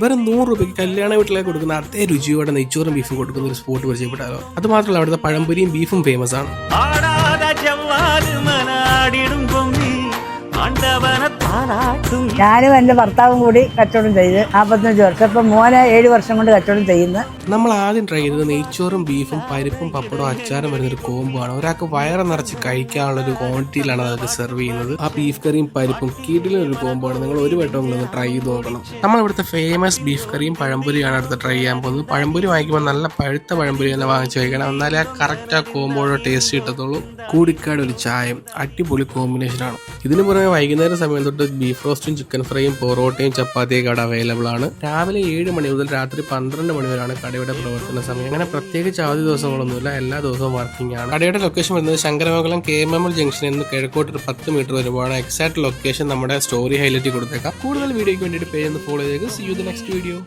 വെറും നൂറ് രൂപയ്ക്ക് കല്യാണ വീട്ടിലേക്ക് കൊടുക്കുന്ന അതേ രുചിയോടെ നെയ്ച്ചോറും ബീഫും കൊടുക്കുന്ന ഒരു സ്പോട്ട് പരിചയപ്പെട്ടാലോ അത് മാത്രമല്ല അവിടുത്തെ പഴംപൊരിയും ബീഫും ഫേമസ് ആണ്. ആടാതെ ഞാനും എന്റെ ഭർത്താവും കൂടി കച്ചവടം ചെയ്ത് നാപ്പത്തഞ്ച് വർഷം. ഇപ്പൊ മോനെ ഏഴു വർഷം കൊണ്ട് കച്ചവടം ചെയ്യുന്നു. നമ്മൾ ആദ്യം ട്രൈ ചെയ്തത് നെയ്ച്ചോറും ബീഫും പരിപ്പും പപ്പടവും അച്ചാറും വരുന്ന ഒരു കോംബോ ആണ് ഒരാൾക്ക് വയറ് നിറച്ച് കഴിക്കാനുള്ള ഒരു ക്വാണ്ടിറ്റിയിലാണ് അതൊക്കെ സെർവ് ചെയ്യുന്നത്. ആ ബീഫ് കറിയും പരിപ്പും കീട്ടിലെ ഒരു കോംബോ ആണ് നിങ്ങൾ ഒരു വട്ടം ഒന്ന് ട്രൈ ചെയ്ത് നോക്കണം. നമ്മൾ ഇവിടുത്തെ ഫേമസ് ബീഫ് കറിയും പഴംപൊരിയാണ് അടുത്ത് ട്രൈ ചെയ്യാൻ പോകുന്നത്. പഴംപൊരി വാങ്ങിക്കുമ്പോൾ നല്ല പഴുത്ത പഴംപൊരി തന്നെ വാങ്ങിച്ചു കഴിക്കണം എന്നാലേ ആ കറക്റ്റ് ആ കോംബോയുടെ ടേസ്റ്റ് കിട്ടത്തുള്ളൂ. കൂടിക്കാട് ഒരു ചായം അടിപൊളി കോമ്പിനേഷനാണ് ഇതിന് പുറമെ വൈകുന്നേരം സമയം തൊട്ട് ബീഫ് റോസ്റ്റും ചിക്കൻ ഫ്രൈയും പൊറോട്ടയും ചപ്പാത്തിയും കട അവൈലബിൾ ആണ്. രാവിലെ ഏഴ് മണി മുതൽ രാത്രി പന്ത്രണ്ട് മണി വരെയാണ് കടയുടെ പ്രവർത്തന സമയം. അങ്ങനെ പ്രത്യേകിച്ച് അവധി ദിവസങ്ങളൊന്നുമില്ല എല്ലാ ദിവസവും വർക്കിംഗ് ആണ്. കടയുടെ ലൊക്കേഷൻ വരുന്നത് Sankaramangalam K M M L ജംഗ്ഷനിൽ നിന്ന് കിഴക്കോട്ട് ഒരു പത്ത് മീറ്റർ വരുമ്പോഴാണ്. എക്സാക്ട് ലൊക്കേഷൻ നമ്മുടെ സ്റ്റോറി ഹൈലൈറ്റ് കൊടുത്തേക്കാം. കൂടുതൽ വീഡിയോയ്ക്ക് വേണ്ടിയിട്ട് പേജ് ഒന്ന് ഫോളോ ചെയ്തേക്ക് see you the next video